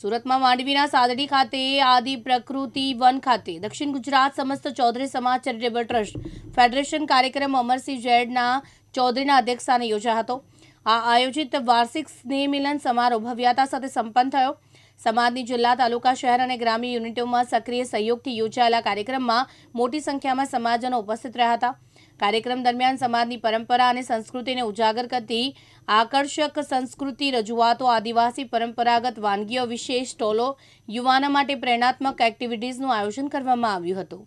સુરતમાં માંડવીના સાદડી ખાતે આદિ પ્રકૃતિ વન ખાતે દક્ષિણ ગુજરાત સમસ્ત ચૌધરી સમાજ ચેરિટેબલ ટ્રસ્ટ ફેડરેશન કાર્યક્રમ અમરસિંહ ઝેડના ચૌધરીના અધ્યક્ષસ્થાને યોજાયો હતો. આ આયોજિત વાર્ષિક સ્નેહ મિલન સમારોહ ભવ્યતા સાથે સંપન્ન થયો. સમાજની જિલ્લા, તાલુકા, શહેર અને ગ્રામ્ય યુનિટોમાં સક્રિય સહયોગથી યોજાયેલા કાર્યક્રમમાં મોટી સંખ્યામાં સમાજનો ઉપસ્થિત રહ્યા હતા. કાર્યક્રમ દરમિયાન સમાજની પરંપરા અને સંસ્કૃતિને ઉજાગર કરતી આકર્ષક સંસ્કૃતિ રજૂઆતો, આદિવાસી પરંપરાગત વાનગીઓ વિશેષ સ્ટોલો યુવાનો માટે પ્રેરણાત્મક એક્ટિવિટીઝનું આયોજન કરવામાં આવ્યું હતું.